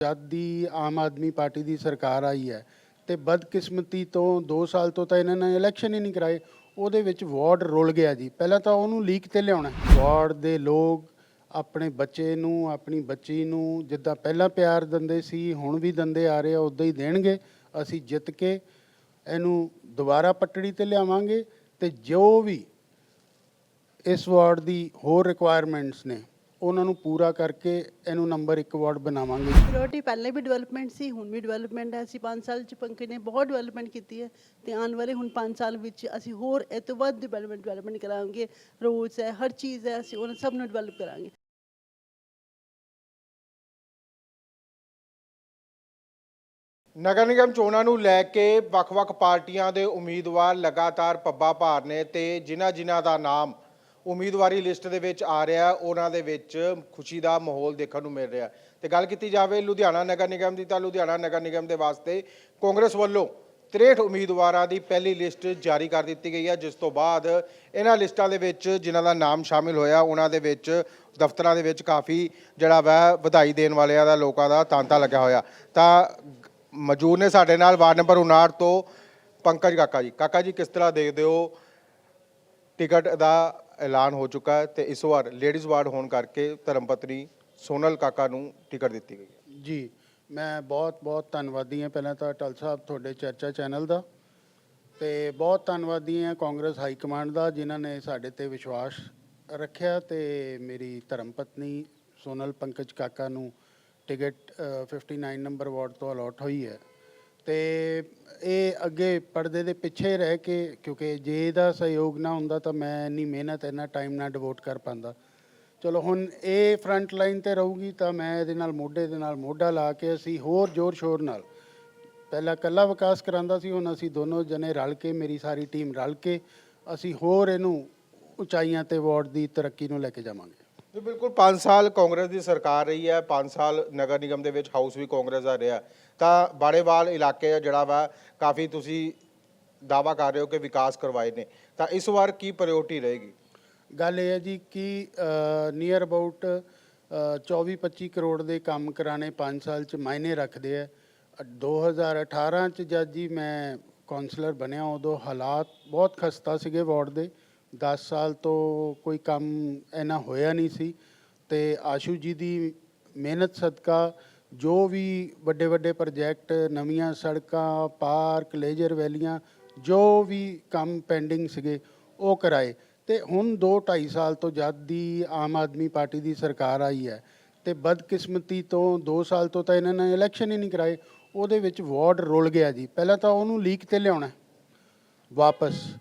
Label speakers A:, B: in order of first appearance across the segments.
A: ਜਦ ਦੀ ਆਮ ਆਦਮੀ ਪਾਰਟੀ ਦੀ ਸਰਕਾਰ ਆਈ ਹੈ ਤੇ ਬਦਕਿਸਮਤੀ ਤੋਂ 2 ਸਾਲ ਤੋਂ ਤਾਂ ਇਹਨਾਂ ਨੇ ਇਲੈਕਸ਼ਨ ਹੀ ਨਹੀਂ ਕਰਾਏ, ਉਹਦੇ ਵਿੱਚ ਵਾਰਡ ਰੁਲ ਗਿਆ ਜੀ। ਪਹਿਲਾਂ ਤਾਂ ਉਹਨੂੰ ਲੀਕ ਤੇ ਲਿਆਉਣਾ ਵਾਰਡ ਦੇ ਲੋਕ ਆਪਣੇ ਬੱਚੇ ਨੂੰ, ਆਪਣੀ ਬੱਚੀ ਨੂੰ, ਜਿੱਦਾਂ ਪਹਿਲਾਂ ਪਿਆਰ ਦਿੰਦੇ ਸੀ, ਹੁਣ ਵੀ ਦਿੰਦੇ ਆ ਰਹੇ ਆ, ਉਦਾਂ ਹੀ ਦੇਣਗੇ। ਅਸੀਂ ਜਿੱਤ ਕੇ ਇਹਨੂੰ ਦੁਬਾਰਾ ਪਟੜੀ ਤੇ ਲਿਆਵਾਂਗੇ ਤੇ ਜੋ ਵੀ ਇਸ ਵਾਰਡ ਦੀ ਹੋਰ ਰਿਕੁਆਇਰਮੈਂਟਸ ਨੇ ਉਹਨਾਂ ਨੂੰ ਪੂਰਾ ਕਰਕੇ ਇਹਨੂੰ ਨੰਬਰ 1 ਵਾਰਡ ਬਣਾਵਾਂਗੇ।
B: ਪ੍ਰਾਇੋਰਟੀ ਪਹਿਲੇ ਵੀ ਡਿਵੈਲਪਮੈਂਟ ਸੀ ਹੁਣ ਵੀ ਡਿਵੈਲਪਮੈਂਟ ਹੈ। ਅਸੀਂ 5 ਸਾਲ ਚ ਪੰਕਜ ਨੇ ਬਹੁਤ ਡਿਵੈਲਪਮੈਂਟ ਕੀਤੀ ਹੈ ਤੇ ਆਉਣ ਵਾਲੇ ਹੁਣ 5 ਸਾਲ ਵਿੱਚ ਅਸੀਂ ਹੋਰ ਇਹ ਤੋਂ ਵੱਧ ਡਿਵੈਲਪਮੈਂਟ ਡਿਵੈਲਪਮੈਂਟ ਕਰਾਂਗੇ। ਰੋਡਸ ਹੈ ਹਰ ਚੀਜ਼ ਹੈ ਅਸੀਂ ਉਹਨਾਂ ਸਭ ਨੂੰ ਡਿਵੈਲਪ ਕਰਾਂਗੇ।
C: ਨਗਰ ਨਿਗਮ ਚੋਣਾਂ ਨੂੰ ਲੈ ਕੇ ਵੱਖ-ਵੱਖ ਪਾਰਟੀਆਂ ਦੇ ਉਮੀਦਵਾਰ ਲਗਾਤਾਰ ਪੱਬਾ ਭਾਰ ਨੇ ਤੇ ਜਿਨ੍ਹਾਂ ਜਿਨ੍ਹਾਂ ਦਾ ਨਾਮ ਉਮੀਦਵਾਰੀ ਲਿਸਟ ਦੇ ਵਿੱਚ ਆ ਰਿਹਾ, ਉਹਨਾਂ ਦੇ ਵਿੱਚ ਖੁਸ਼ੀ ਦਾ ਮਾਹੌਲ ਦੇਖਣ ਨੂੰ ਮਿਲ ਰਿਹਾ। ਹੈ। ਤੇ ਗੱਲ ਕੀਤੀ ਜਾਵੇ ਲੁਧਿਆਣਾ ਨਗਰ ਨਿਗਮ ਦੀ, ਤਾਂ ਲੁਧਿਆਣਾ ਨਗਰ ਨਿਗਮ ਦੇ ਵਾਸਤੇ ਕਾਂਗਰਸ ਵੱਲੋਂ 63 ਉਮੀਦਵਾਰਾਂ ਦੀ ਪਹਿਲੀ ਲਿਸਟ ਜਾਰੀ ਕਰ ਦਿੱਤੀ ਗਈ ਹੈ, ਜਿਸ ਤੋਂ ਬਾਅਦ ਇਹਨਾਂ ਲਿਸਟਾਂ ਦੇ ਵਿੱਚ ਜਿਨ੍ਹਾਂ ਦਾ ਨਾਮ ਸ਼ਾਮਿਲ ਹੋਇਆ, ਉਹਨਾਂ ਦੇ ਵਿੱਚ ਦਫ਼ਤਰਾਂ ਦੇ ਵਿੱਚ ਕਾਫੀ ਜਿਹੜਾ ਵਾ ਵਧਾਈ ਦੇਣ ਵਾਲਿਆਂ ਦਾ, ਲੋਕਾਂ ਦਾ ਤਾਂਤਾ ਲੱਗਿਆ ਹੋਇਆ। ਤਾਂ ਮੌਜੂਦ ਨੇ ਸਾਡੇ ਨਾਲ, ਵਾਰਡ ਨੰਬਰ 59 ਤੋਂ ਪੰਕਜ ਕਾਕਾ ਜੀ। ਕਾਕਾ ਜੀ, ਕਿਸ ਤਰ੍ਹਾਂ ਦੇਖਦੇ ਹੋ? ਟਿਕਟ ਦਾ ਐਲਾਨ ਹੋ ਚੁੱਕਾ ਹੈ ਤੇ ਇਸ ਵਾਰ ਲੇਡੀਜ਼ ਵਾਰਡ ਹੋਣ ਕਰਕੇ ਧਰਮਪਤਨੀ ਸੋਨਲ ਕਾਕਾ ਨੂੰ ਟਿਕਟ ਦਿੱਤੀ ਗਈ ਹੈ।
A: ਜੀ ਮੈਂ ਬਹੁਤ ਬਹੁਤ ਧੰਨਵਾਦੀ ਹਾਂ ਪਹਿਲਾਂ ਤਾਂ ਟਲ ਸਾਹਿਬ ਤੁਹਾਡੇ ਚਰਚਾ ਚੈਨਲ ਦਾ ਤੇ ਬਹੁਤ ਧੰਨਵਾਦੀ ਹਾਂ ਕਾਂਗਰਸ ਹਾਈ ਕਮਾਂਡ ਦਾ ਜਿਨ੍ਹਾਂ ਨੇ ਸਾਡੇ ਤੇ ਵਿਸ਼ਵਾਸ ਰੱਖਿਆ ਤੇ ਮੇਰੀ ਧਰਮ ਪਤਨੀ ਸੋਨਲ ਪੰਕਜ ਕਾਕਾ ਨੂੰ ਟਿਕਟ ਅ, 59 ਨੰਬਰ ਵਾਰਡ ਤੋਂ ਅਲਾਟ ਹੋਈ ਹੈ। ਤੇ ਇਹ ਅੱਗੇ ਪਰਦੇ ਦੇ ਪਿੱਛੇ ਰਹਿ ਕੇ, ਕਿਉਂਕਿ ਜੇ ਇਹਦਾ ਸਹਿਯੋਗ ਨਾ ਹੁੰਦਾ ਤਾਂ ਮੈਂ ਇੰਨੀ ਮਿਹਨਤ, ਇੰਨਾ ਟਾਈਮ ਨਾ ਡਿਵੋਟ ਕਰ ਪਾਉਂਦਾ। ਚਲੋ ਹੁਣ ਇਹ ਫਰੰਟ ਲਾਈਨ ਤੇ ਰਹੂਗੀ ਤਾਂ ਮੈਂ ਇਹਦੇ ਨਾਲ ਮੋਢੇ ਦੇ ਨਾਲ ਮੋਢਾ ਲਾ ਕੇ ਅਸੀਂ ਹੋਰ ਜ਼ੋਰ ਸ਼ੋਰ ਨਾਲ, ਪਹਿਲਾਂ ਇਕੱਲਾ ਵਿਕਾਸ ਕਰਾਂਦਾ ਸੀ, ਹੁਣ ਅਸੀਂ ਦੋਨੋਂ ਜਣੇ ਰਲ ਕੇ, ਮੇਰੀ ਸਾਰੀ ਟੀਮ ਰਲ ਕੇ ਅਸੀਂ ਹੋਰ ਇਹਨੂੰ ਉਚਾਈਆਂ ਤੇ ਵਾਰਡ ਦੀ ਤਰੱਕੀ ਨੂੰ ਲੈ ਕੇ ਜਾਵਾਂਗੇ।
C: ਬਿਲਕੁਲ 5 ਸਾਲ ਕਾਂਗਰਸ ਦੀ ਸਰਕਾਰ ਰਹੀ ਹੈ 5 ਸਾਲ ਨਗਰ ਨਿਗਮ ਦੇ ਵਿੱਚ ਹਾਊਸ ਵੀ ਕਾਂਗਰਸ ਦਾ ਰਿਹਾ। ਤਾਂ ਬਾੜੇਵਾਲ ਇਲਾਕੇ ਜਿਹੜਾ ਵਾ ਕਾਫੀ ਤੁਸੀਂ ਦਾਵਾ ਕਰ ਰਹੇ ਹੋ ਕਿ ਵਿਕਾਸ ਕਰਵਾਏ ਨੇ। ਤਾਂ ਇਸ ਵਾਰ ਕੀ ਪ੍ਰਾਇੋਰਟੀ ਰਹੇਗੀ?
A: ਗੱਲ ਇਹ ਹੈ ਜੀ ਕਿ ਨੀਅਰ ਅਬਾਊਟ 24-25 ਕਰੋੜ ਦੇ ਕੰਮ ਕਰਾਣੇ 5 ਸਾਲ ਚ ਮਾਇਨੇ ਰੱਖਦੇ ਆ। ਅ, 2018 ਚ ਜਦ ਜੀ ਮੈਂ ਕਾਉਂਸਲਰ ਬਣਿਆ ਉਦੋਂ ਹਾਲਾਤ ਬਹੁਤ ਖਸਤਾ ਸੀਗੇ ਵਾਰਡ ਦੇ। 10 ਸਾਲ ਤੋਂ ਕੋਈ ਕੰਮ ਐਨਾ ਹੋਇਆ ਨਹੀਂ ਸੀ। ਤੇ ਆਸ਼ੂ ਜੀ ਦੀ ਮਿਹਨਤ ਸਦਕਾ ਜੋ ਵੀ ਵੱਡੇ ਵੱਡੇ ਪ੍ਰੋਜੈਕਟ ਨਵੀਆਂ ਸੜਕਾਂ ਪਾਰਕ ਲੇਜਰ ਵੈਲੀਆਂ ਜੋ ਵੀ ਕੰਮ ਪੈਂਡਿੰਗ ਸੀਗੇ, ਉਹ ਕਰਾਏ। ਤੇ ਹੁਣ 2 2.5 ਸਾਲ ਤੋਂ ਜਦ ਦੀ ਆਮ ਆਦਮੀ ਪਾਰਟੀ ਦੀ ਸਰਕਾਰ ਆਈ ਹੈ, ਤੇ ਬਦਕਿਸਮਤੀ ਤੋਂ 2 ਸਾਲ ਤੋਂ ਤਾਂ ਇਹਨਾਂ ਨੇ ਇਲੈਕਸ਼ਨ ਹੀ ਨਹੀਂ ਕਰਾਏ, ਉਹਦੇ ਵਿੱਚ ਵਾਰਡ ਰੁਲ ਗਿਆ ਜੀ। ਪਹਿਲਾਂ ਤਾਂ ਉਹਨੂੰ ਲੀਕ ਤੇ ਲਿਆਉਣਾ ਵਾਪਸ।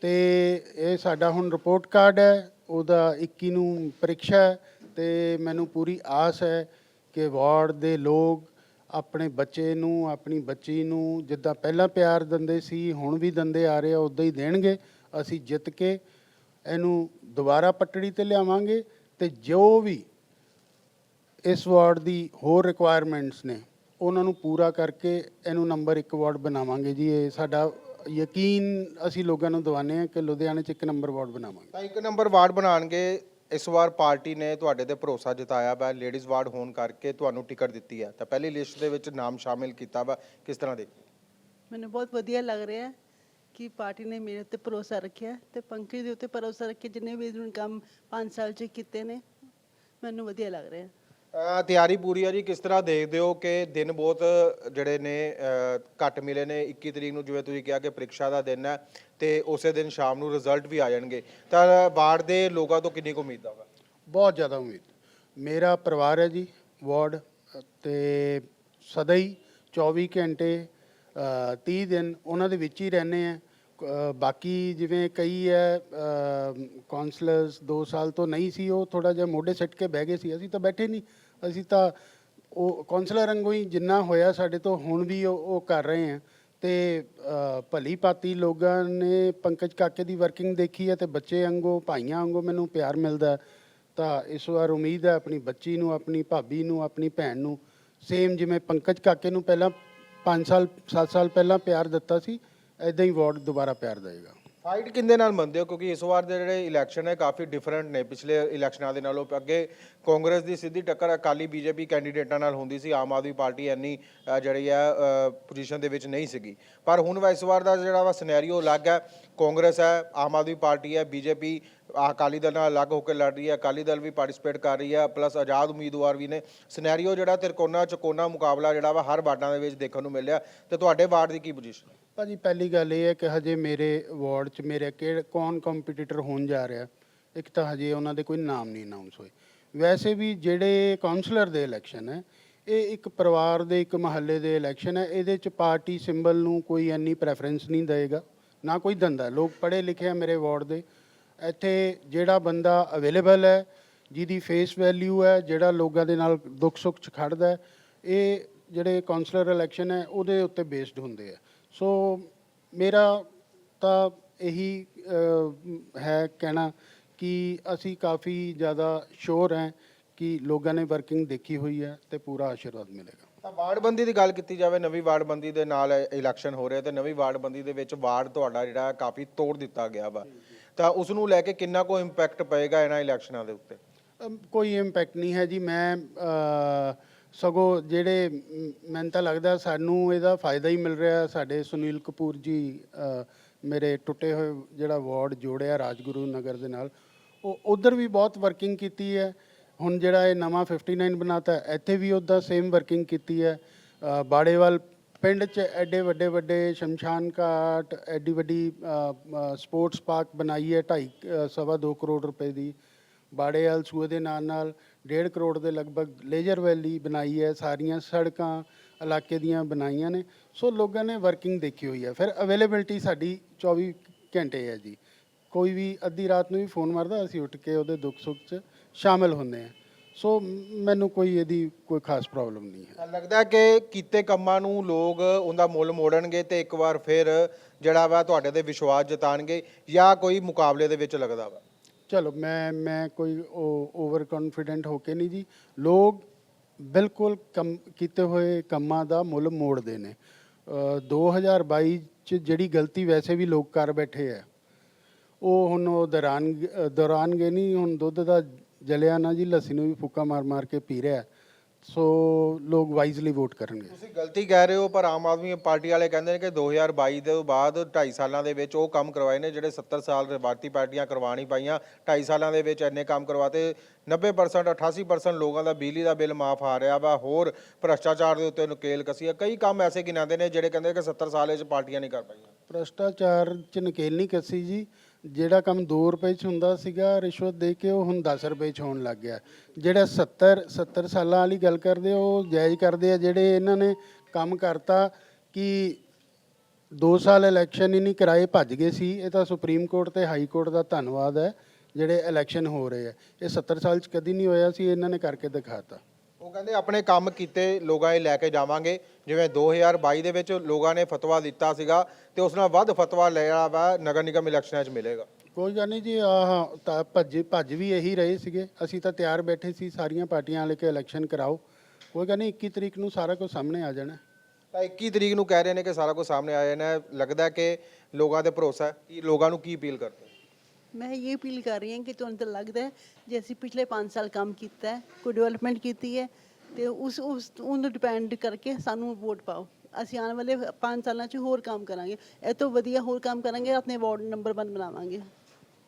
A: ਤੇ ਇਹ ਸਾਡਾ ਹੁਣ ਰਿਪੋਰਟ ਕਾਰਡ ਹੈ, ਉਹਦਾ 21 ਨੂੰ ਪ੍ਰੀਖਿਆ ਹੈ, ਤੇ ਮੈਨੂੰ ਪੂਰੀ ਆਸ ਹੈ ਕਿ ਵਾਰਡ ਦੇ ਲੋਕ ਆਪਣੇ ਬੱਚੇ ਨੂੰ, ਆਪਣੀ ਬੱਚੀ ਨੂੰ ਜਿੱਦਾਂ ਪਹਿਲਾਂ ਪਿਆਰ ਦਿੰਦੇ ਸੀ, ਹੁਣ ਵੀ ਦਿੰਦੇ ਆ ਰਹੇ ਆ ਉਦਾਂ ਹੀ ਦੇਣਗੇ। ਅਸੀਂ ਜਿੱਤ ਕੇ ਇਹਨੂੰ ਦੁਬਾਰਾ ਪਟੜੀ ਤੇ ਲਿਆਵਾਂਗੇ ਤੇ ਜੋ ਵੀ ਇਸ ਵਾਰਡ ਦੀ ਹੋਰ ਰਿਕੁਆਇਰਮੈਂਟਸ ਨੇ, ਉਹਨਾਂ ਨੂੰ ਪੂਰਾ ਕਰਕੇ ਇਹਨੂੰ ਨੰਬਰ 1 ਵਾਰਡ ਬਣਾਵਾਂਗੇ ਜੀ। ਇਹ ਸਾਡਾ ਯਕੀਨ ਅਸੀਂ ਲੋਕਾਂ ਨੂੰ ਦਿਵਾਉਂਦੇ ਹਾਂ ਕਿ ਲੁਧਿਆਣੇ 'ਚ ਇੱਕ ਨੰਬਰ ਵਾਰਡ ਬਣਾਵਾਂਗੇ।
C: ਤਾਂ ਇੱਕ ਨੰਬਰ ਵਾਰਡ ਬਣਾਉਣਗੇ ਇਸ ਵਾਰ ਪਾਰਟੀ ਨੇ ਤੁਹਾਡੇ ਤੇ ਭਰੋਸਾ ਜਤਾਇਆ ਵਾ ਲੇਡੀਜ਼ ਵਾਰਡ ਹੋਣ ਕਰਕੇ ਤੁਹਾਨੂੰ ਟਿਕਟ ਦਿੱਤੀ ਹੈ। ਤਾਂ ਪਹਿਲੀ ਲਿਸਟ ਦੇ ਵਿੱਚ ਨਾਮ ਸ਼ਾਮਿਲ ਕੀਤਾ ਵਾ, ਕਿਸ ਤਰ੍ਹਾਂ ਦੇ?
B: ਮੈਨੂੰ ਬਹੁਤ ਵਧੀਆ ਲੱਗ ਰਿਹਾ ਕਿ ਪਾਰਟੀ ਨੇ ਮੇਰੇ ਉੱਤੇ ਭਰੋਸਾ ਰੱਖਿਆ ਤੇ ਪੰਕਜ ਦੇ ਉੱਤੇ ਭਰੋਸਾ ਰੱਖਿਆ ਕੇ ਜਿੰਨੇ ਵੀ ਹੁਣ ਕੰਮ 5 ਸਾਲ ਚ ਕੀਤੇ ਨੇ, ਮੈਨੂੰ ਵਧੀਆ ਲੱਗ ਰਿਹਾ।
C: ਤਿਆਰੀ ਪੂਰੀ ਆ ਜੀ ਕਿਸ ਤਰ੍ਹਾਂ ਦੇਖਦੇ ਹੋ ਕਿ ਦਿਨ ਬਹੁਤ ਜਿਹੜੇ ਨੇ ਘੱਟ ਮਿਲੇ ਨੇ? 21 ਤਰੀਕ ਨੂੰ ਜਿਵੇਂ ਤੁਸੀਂ ਕਿਹਾ ਕਿ ਪ੍ਰੀਖਿਆ ਦਾ ਦਿਨ ਹੈ ਤੇ ਉਸੇ ਦਿਨ ਸ਼ਾਮ ਨੂੰ ਰਿਜ਼ਲਟ ਵੀ ਆ ਜਾਣਗੇ। ਤਾਂ ਵਾਰਡ ਦੇ ਲੋਕਾਂ ਤੋਂ ਕਿੰਨੀ ਕੁ ਉਮੀਦ ਆਵਾ
A: ਬਹੁਤ ਜ਼ਿਆਦਾ ਉਮੀਦ। ਮੇਰਾ ਪਰਿਵਾਰ ਹੈ ਜੀ ਵਾਰਡ ਤੇ ਸਦਾ ਹੀ 24 ਘੰਟੇ ਅ, 30 ਦਿਨ ਉਹਨਾਂ ਦੇ ਵਿੱਚ ਹੀ ਰਹਿੰਦੇ ਆ ਬਾਕੀ ਜਿਵੇਂ ਕਈ ਹੈ ਕਾਉਂਸਲਰਸ 2 ਸਾਲ ਤੋਂ ਨਹੀਂ ਸੀ ਉਹ ਥੋੜਾ ਜਿਹਾ ਮੋਢੇ ਸਿੱਟ ਕੇ ਬਹਿ ਗਏ ਸੀ ਅਸੀਂ ਤਾਂ ਬੈਠੇ ਨਹੀਂ। ਅਸੀਂ ਤਾਂ ਉਹ ਕਾਉਂਸਲਰ ਵਾਂਗੂ ਹੀ ਜਿੰਨਾ ਹੋਇਆ ਸਾਡੇ ਤੋਂ ਹੁਣ ਵੀ ਉਹ ਉਹ ਕਰ ਰਹੇ ਆ ਤੇ ਭਲੀ ਪਾਤੀ ਲੋਕਾਂ ਨੇ ਪੰਕਜ ਕਾਕੇ ਦੀ ਵਰਕਿੰਗ ਦੇਖੀ ਹੈ ਤੇ ਬੱਚੇ ਵਾਂਗੂ, ਭਾਈਆਂ ਵਾਂਗੂ ਮੈਨੂੰ ਪਿਆਰ ਮਿਲਦਾ ਤਾਂ ਇਸ ਵਾਰ ਉਮੀਦ ਹੈ ਆਪਣੀ ਬੱਚੀ ਨੂੰ, ਆਪਣੀ ਭਾਬੀ ਨੂੰ, ਆਪਣੀ ਭੈਣ ਨੂੰ ਸੇਮ ਜਿਵੇਂ ਪੰਕਜ ਕਾਕੇ ਨੂੰ ਪਹਿਲਾਂ 5 ਸਾਲ 7 ਸਾਲ ਪਹਿਲਾਂ ਪਿਆਰ ਦਿੱਤਾ ਸੀ ਐਦਾਂ ਹੀ ਵਾਰਡ ਦੁਬਾਰਾ ਪਿਆਰ ਦੇਵੇਗਾ।
C: ਫਾਈਟ ਕਿੰਦੇ ਨਾਲ ਮੰਨਦੇ ਹੋ? ਕਿਉਂਕਿ ਇਸ ਵਾਰ ਦੇ ਜਿਹੜੇ ਇਲੈਕਸ਼ਨ ਹੈ, ਕਾਫੀ ਡਿਫਰੈਂਟ ਨੇ। ਪਿਛਲੇ ਇਲੈਕਸ਼ਨਾਂ ਦੇ ਨਾਲੋਂ ਅੱਗੇ ਕਾਂਗਰਸ ਦੀ ਸਿੱਧੀ ਟੱਕਰ ਅਕਾਲੀ ਬੀਜੇਪੀ ਕੈਂਡੀਡੇਟਾਂ ਨਾਲ ਹੁੰਦੀ ਸੀ। ਆਮ ਆਦਮੀ ਪਾਰਟੀ ਇੰਨੀ ਜਿਹੜੀ ਆ ਪੋਜੀਸ਼ਨ ਦੇ ਵਿੱਚ ਨਹੀਂ ਸੀਗੀ। ਪਰ ਹੁਣ ਵਾ ਇਸ ਵਾਰ ਦਾ ਜਿਹੜਾ ਵਾ ਸਿਨੈਰੀਓ ਅਲੱਗ ਹੈ। ਕਾਂਗਰਸ ਹੈ, ਆਮ ਆਦਮੀ ਪਾਰਟੀ ਹੈ, ਬੀਜੇਪੀ ਅਕਾਲੀ ਦਲ ਨਾਲ ਅਲੱਗ ਹੋ ਕੇ ਲੜ ਰਹੀ ਹੈ, ਅਕਾਲੀ ਦਲ ਵੀ ਪਾਰਟਿਸਿਪੇਟ ਕਰ ਰਹੀ ਹੈ ਪਲੱਸ ਆਜ਼ਾਦ ਉਮੀਦਵਾਰ ਵੀ ਨੇ। ਸਿਨੈਰੀਓ ਜਿਹੜਾ ਤਿਰਕੋਨਾ ਚਕੋਨਾ ਮੁਕਾਬਲਾ ਜਿਹੜਾ ਵਾ ਹਰ ਵਾਰਡਾਂ ਦੇ ਵਿੱਚ ਦੇਖਣ ਨੂੰ ਮਿਲਿਆ ਤੇ ਤੁਹਾਡੇ ਵਾਰਡ ਦੀ ਕੀ ਪੋਜੀਸ਼ਨ ਹੈ?
A: ਭਾਜੀ, ਪਹਿਲੀ ਗੱਲ ਇਹ ਹੈ ਕਿ ਹਜੇ ਮੇਰੇ ਵਾਰਡ 'ਚ ਮੇਰੇ ਕਿਹੜੇ, ਕੌਣ ਕੰਪੀਟੀਟਰ ਹੋਣ ਜਾ ਰਿਹਾ? ਇੱਕ ਤਾਂ ਹਜੇ ਉਹਨਾਂ ਦੇ ਕੋਈ ਨਾਮ ਨਹੀਂ ਅਨਾਉਂਸ ਹੋਏ। ਵੈਸੇ ਵੀ ਜਿਹੜੇ ਕਾਉਂਸਲਰ ਦੇ ਇਲੈਕਸ਼ਨ ਹੈ, ਇਹ ਇੱਕ ਪਰਿਵਾਰ ਦੇ, ਇੱਕ ਮਹੱਲੇ ਦੇ ਇਲੈਕਸ਼ਨ ਹੈ, ਇਹਦੇ 'ਚ ਪਾਰਟੀ ਸਿੰਬਲ ਨੂੰ ਕੋਈ ਇੰਨੀ ਪ੍ਰੈਫਰੈਂਸ ਨਹੀਂ ਦੇਗਾ ਨਾ ਕੋਈ ਦੰਦਾ ਲੋਕ ਪੜ੍ਹੇ ਲਿਖੇ ਆ ਮੇਰੇ ਵਾਰਡ ਦੇ। ਇੱਥੇ ਜਿਹੜਾ ਬੰਦਾ ਅਵੇਲੇਬਲ ਹੈ ਜਿਹਦੀ ਫੇਸ ਵੈਲਿਊ ਹੈ ਜਿਹੜਾ ਲੋਕਾਂ ਦੇ ਨਾਲ ਦੁੱਖ ਸੁੱਖ 'ਚ ਖੜਦਾ ਹੈ, ਇਹ ਜਿਹੜੇ ਕਾਉਂਸਲਰ ਇਲੈਕਸ਼ਨ ਹੈ ਉਹਦੇ ਉੱਤੇ ਬੇਸਡ ਹੁੰਦੇ ਆ। ਸੋ ਮੇਰਾ ਤਾਂ ਇਹੀ ਹੈ ਕਹਿਣਾ ਕਿ ਅਸੀਂ ਕਾਫੀ ਜ਼ਿਆਦਾ ਸ਼ੋਰ ਹੈ ਕਿ ਲੋਕਾਂ ਨੇ ਵਰਕਿੰਗ ਦੇਖੀ ਹੋਈ ਹੈ ਤੇ ਪੂਰਾ ਆਸ਼ੀਰਵਾਦ ਮਿਲੇਗਾ।
C: ਤਾਂ ਵਾਰਡਬੰਦੀ ਦੀ ਗੱਲ ਕੀਤੀ ਜਾਵੇ ਨਵੀਂ ਵਾਰਡਬੰਦੀ ਦੇ ਨਾਲ ਇਲੈਕਸ਼ਨ ਹੋ ਰਿਹਾ ਤੇ ਨਵੀਂ ਵਾਰਡਬੰਦੀ ਦੇ ਵਿੱਚ ਵਾਰਡ ਤੁਹਾਡਾ ਜਿਹੜਾ ਕਾਫੀ ਤੋੜ ਦਿੱਤਾ ਗਿਆ ਵਾ। ਤਾਂ ਉਸ ਨੂੰ ਲੈ ਕੇ ਕਿੰਨਾ ਕੋ ਇੰਪੈਕਟ ਪਏਗਾ ਇਹਨਾਂ ਇਲੈਕਸ਼ਨਾਂ ਦੇ ਉੱਤੇ?
A: ਕੋਈ ਇੰਪੈਕਟ ਨਹੀਂ ਹੈ ਜੀ। ਮੈਂ ਅ, ਸਗੋਂ ਜਿਹੜੇ ਮੈਨੂੰ ਤਾਂ ਲੱਗਦਾ ਸਾਨੂੰ ਇਹਦਾ ਫਾਇਦਾ ਹੀ ਮਿਲ ਰਿਹਾ। ਸਾਡੇ ਸੁਨੀਲ ਕਪੂਰ ਜੀ ਮੇਰੇ ਟੁੱਟੇ ਹੋਏ ਜਿਹੜਾ ਵਾਰਡ ਜੋੜਿਆ ਰਾਜਗੁਰੂ ਨਗਰ ਦੇ ਨਾਲ ਉਹ ਉਧਰ ਵੀ ਬਹੁਤ ਵਰਕਿੰਗ ਕੀਤੀ ਹੈ। ਹੁਣ ਜਿਹੜਾ ਇਹ ਨਵਾਂ 59 ਬਣਾਤਾ ਇੱਥੇ ਵੀ ਉਹਦਾ ਸੇਮ ਵਰਕਿੰਗ ਕੀਤੀ ਹੈ। ਬਾੜੇਵਾਲ ਪਿੰਡ 'ਚ ਐਡੇ ਵੱਡੇ ਵੱਡੇ ਸ਼ਮਸ਼ਾਨ ਘਾਟ ਐਡੀ ਵੱਡੀ ਸਪੋਰਟਸ ਪਾਰਕ ਬਣਾਈ ਹੈ ਢਾਈ ਅ, ਸਵਾ ਦੋ ਕਰੋੜ ਰੁਪਏ ਦੀ। ਬਾੜੇਵਾਲ ਸੂਏ ਦੇ ਨਾਲ ਨਾਲ 1.5 ਕਰੋੜ ਦੇ ਲਗਭਗ ਲੇਜ਼ਰ ਵੈਲੀ ਬਣਾਈ ਹੈ ਸਾਰੀਆਂ ਸੜਕਾਂ ਇਲਾਕੇ ਦੀਆਂ ਬਣਾਈਆਂ ਨੇ। ਸੋ ਲੋਕਾਂ ਨੇ ਵਰਕਿੰਗ ਦੇਖੀ ਹੋਈ ਹੈ। ਫਿਰ ਅਵੇਲੇਬਿਲਟੀ ਸਾਡੀ 24 ਘੰਟੇ ਹੈ ਜੀ। ਕੋਈ ਵੀ ਅੱਧੀ ਰਾਤ ਨੂੰ ਵੀ ਫੋਨ ਮਾਰਦਾ ਅਸੀਂ ਉੱਠ ਕੇ ਉਹਦੇ ਦੁੱਖ ਸੁੱਖ 'ਚ ਸ਼ਾਮਿਲ ਹੁੰਦੇ ਹਾਂ। ਸੋ ਮੈਨੂੰ ਕੋਈ ਇਹਦੀ ਕੋਈ ਖਾਸ ਪ੍ਰੋਬਲਮ ਨਹੀਂ ਹੈ।
C: ਲੱਗਦਾ ਕਿ ਕੀਤੇ ਕੰਮਾਂ ਨੂੰ ਲੋਕ ਉਹਦਾ ਮੁੱਲ ਮੋੜਨਗੇ ਤੇ ਇੱਕ ਵਾਰ ਫਿਰ ਜਿਹੜਾ ਵਾ ਤੁਹਾਡੇ ਤੇ ਵਿਸ਼ਵਾਸ ਜਤਾਣਗੇ ਜਾਂ ਕੋਈ ਮੁਕਾਬਲੇ ਦੇ ਵਿੱਚ ਲੱਗਦਾ ਵਾ?
A: ਚਲੋ ਮੈਂ ਮੈਂ ਕੋਈ ਓਵਰ ਕੌਨਫੀਡੈਂਟ ਹੋ ਕੇ ਨਹੀਂ ਜੀ। ਲੋਕ ਬਿਲਕੁਲ ਕੰਮ ਕੀਤੇ ਹੋਏ ਕੰਮਾਂ ਦਾ ਮੁੱਲ ਮੋੜਦੇ ਨੇ। ਅ, 2022 ਚ ਜਿਹੜੀ ਗਲਤੀ ਵੈਸੇ ਵੀ ਲੋਕ ਕਰ ਬੈਠੇ ਆ ਉਹ ਹੁਣ ਉਹ ਦੌਰਾਨ ਦੌਰਾਨਗੇ ਨਹੀਂ ਹੁਣ ਦੁੱਧ ਦਾ ਜਲਿਆ ਨਾ ਜੀ ਲੱਸੀ ਨੂੰ ਵੀ ਫੁੱਕਾ ਮਾਰ ਮਾਰ ਕੇ ਪੀ ਰਿਹਾ। ਸੋ ਲੋਕ ਵਾਈਜ਼ਲੀ ਵੋਟ ਕਰਨਗੇ।
C: ਤੁਸੀਂ ਗਲਤੀ ਕਹਿ ਰਹੇ ਹੋ ਪਰ ਆਮ ਆਦਮੀ ਪਾਰਟੀ ਵਾਲੇ ਕਹਿੰਦੇ ਨੇ ਕਿ 2022 ਦੇ ਬਾਅਦ 2.5 ਸਾਲਾਂ ਦੇ ਵਿੱਚ ਉਹ ਕੰਮ ਕਰਵਾਏ ਨੇ ਜਿਹੜੇ 70 ਸਾਲ ਰਵਾਇਤੀ ਪਾਰਟੀਆਂ ਕਰਵਾ ਨਹੀਂ ਪਾਈਆਂ। 2.5 ਸਾਲਾਂ ਦੇ ਵਿੱਚ ਇੰਨੇ ਕੰਮ ਕਰਵਾਤੇ 90% 88% ਲੋਕਾਂ ਦਾ ਬਿਜਲੀ ਦਾ ਬਿੱਲ ਮਾਫ ਆ ਰਿਹਾ ਵਾ। ਹੋਰ ਭ੍ਰਸ਼ਟਾਚਾਰ ਦੇ ਉੱਤੇ ਨਕੇਲ ਕਸੀ ਹੈ ਕਈ ਕੰਮ ਐਸੇ ਗਿਣਾਉਂਦੇ ਨੇ ਜਿਹੜੇ ਕਹਿੰਦੇ ਕਿ 70 ਸਾਲ ਵਿੱਚ ਪਾਰਟੀਆਂ ਨਹੀਂ ਕਰ ਪਾਈਆਂ।
A: ਭ੍ਰਸ਼ਟਾਚਾਰ ਚ ਨਕੇਲ ਨਹੀਂ ਕੱਸੀ ਜੀ। ਜਿਹੜਾ ਕੰਮ 2 ਰੁਪਏ ਚ ਹੁੰਦਾ ਸੀਗਾ, ਰਿਸ਼ਵਤ ਦੇ ਕੇ ਉਹ ਹੁਣ 10 ਰੁਪਏ ਚ ਹੋਣ ਲੱਗ ਗਿਆ। ਜਿਹੜਾ 70 70 ਸਾਲਾਂ ਵਾਲੀ ਗੱਲ ਕਰਦੇ, ਉਹ ਜਾਇਜ਼ ਕਰਦੇ ਆ ਜਿਹੜੇ ਇਹਨਾਂ ਨੇ ਕੰਮ ਕਰਤਾ ਕਿ 2 ਸਾਲ ਇਲੈਕਸ਼ਨ ਹੀ ਨਹੀਂ ਕਰਾਏ ਭੱਜ ਗਏ ਸੀ। ਇਹ ਤਾਂ ਸੁਪਰੀਮ ਕੋਰਟ ਤੇ ਹਾਈ ਕੋਰਟ ਦਾ ਧੰਨਵਾਦ ਹੈ, ਜਿਹੜੇ ਇਲੈਕਸ਼ਨ ਹੋ ਰਹੇ ਆ। ਇਹ 70 ਸਾਲ ਚ ਕਦੀ ਨਹੀਂ ਹੋਇਆ ਸੀ, ਇਹਨਾਂ ਨੇ ਕਰਕੇ ਦਿਖਾਤਾ।
C: ਉਹ ਕਹਿੰਦੇ ਆਪਣੇ ਕੰਮ ਕੀਤੇ, ਲੋਕਾਂ ਇਹ ਲੈ ਕੇ ਜਾਵਾਂਗੇ। ਜਿਵੇਂ 2022 ਦੇ ਵਿੱਚ ਲੋਕਾਂ ਨੇ ਫਤਵਾ ਦਿੱਤਾ ਸੀਗਾ ਤੇ ਉਸ ਨਾਲ ਵੱਧ ਫਤਵਾ ਲਿਆ ਵਾ ਨਗਰ ਨਿਗਮ ਇਲੈਕਸ਼ਨਾਂ 'ਚ ਮਿਲੇਗਾ।
A: ਕੋਈ ਗੱਲ ਨਹੀਂ ਜੀ ਆਹ ਤਾਂ ਭੱਜ ਭੱਜ ਵੀ ਇਹੀ ਰਹੇ ਸੀਗੇ। ਅਸੀਂ ਤਾਂ ਤਿਆਰ ਬੈਠੇ ਸੀ ਸਾਰੀਆਂ ਪਾਰਟੀਆਂ ਵਾਲੇ ਕਿ ਇਲੈਕਸ਼ਨ ਕਰਾਓ। ਕੋਈ ਗੱਲ ਨਹੀਂ 21 ਤਰੀਕ ਨੂੰ ਸਾਰਾ ਕੁਝ ਸਾਹਮਣੇ ਆ ਜਾਣਾ।
C: ਤਾਂ 21 ਤਰੀਕ ਨੂੰ ਕਹਿ ਰਹੇ ਨੇ ਕਿ ਸਾਰਾ ਕੁਝ ਸਾਹਮਣੇ ਆ ਜਾਣਾ ਹੈ। ਲੱਗਦਾ ਹੈ ਕਿ ਲੋਕਾਂ ਤੇ ਭਰੋਸਾ ਹੈ ਕਿ ਲੋਕਾਂ ਨੂੰ ਕੀ ਅਪੀਲ ਕਰਦੇ
B: ਮੈਂ ਇਹ ਅਪੀਲ ਕਰ ਰਹੀ ਹਾਂ ਕਿ ਤੁਹਾਨੂੰ ਤਾਂ ਲੱਗਦਾ ਹੈ ਜੇ ਅਸੀਂ ਪਿਛਲੇ 5 ਸਾਲ ਕੰਮ ਕੀਤਾ ਹੈ ਕੋਈ ਡਿਵੈਲਪਮੈਂਟ ਕੀਤੀ ਹੈ ਤੇ ਉਸ ਉਸ, ਉਹਨੂੰ ਡਿਪੈਂਡ ਕਰਕੇ ਸਾਨੂੰ ਵੋਟ ਪਾਓ। ਅਸੀਂ ਆਉਣ ਵਾਲੇ 5 ਸਾਲਾਂ 'ਚ ਹੋਰ ਕੰਮ ਕਰਾਂਗੇ। ਇਹ ਤੋਂ ਵਧੀਆ ਹੋਰ ਕੰਮ ਕਰਾਂਗੇ, ਆਪਣੇ ਵਾਰਡ ਨੰਬਰ 1 ਬਣਾਵਾਂਗੇ।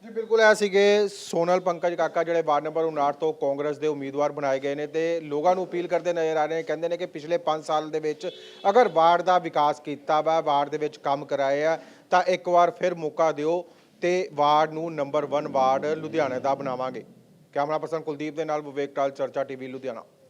C: ਜੀ, ਬਿਲਕੁਲ ਇਹ ਸੀਗੇ ਸੋਨਲ ਪੰਕਜ ਕਾਕਾ, ਜਿਹੜੇ ਵਾਰਡ ਨੰਬਰ 59 ਤੋਂ ਕਾਂਗਰਸ ਦੇ ਉਮੀਦਵਾਰ ਬਣਾਏ ਗਏ ਨੇ ਤੇ ਲੋਕਾਂ ਨੂੰ ਅਪੀਲ ਕਰਦੇ ਨਜ਼ਰ ਆ ਰਹੇ ਨੇ, ਕਹਿੰਦੇ ਨੇ ਕਿ ਪਿਛਲੇ 5 ਸਾਲ ਦੇ ਵਿੱਚ ਅਗਰ ਵਾਰਡ ਦਾ ਵਿਕਾਸ ਕੀਤਾ ਵਾ, ਵਾਰਡ ਦੇ ਵਿੱਚ ਕੰਮ ਕਰਾਏ ਆ, ਤਾਂ ਇੱਕ ਵਾਰ ਫਿਰ ਮੌਕਾ ਦਿਓ ਤੇ ਵਾਰਡ ਨੂੰ ਨੰਬਰ 1 ਵਾਰਡ ਲੁਧਿਆਣੇ ਦਾ ਬਣਾਵਾਂਗੇ। ਕੈਮਰਾ ਪਰਸਨ ਕੁਲਦੀਪ ਦੇ ਨਾਲ ਵਿਵੇਕ ਟਾਲ, ਚਰਚਾ ਟੀਵੀ ਲੁਧਿਆਣਾ।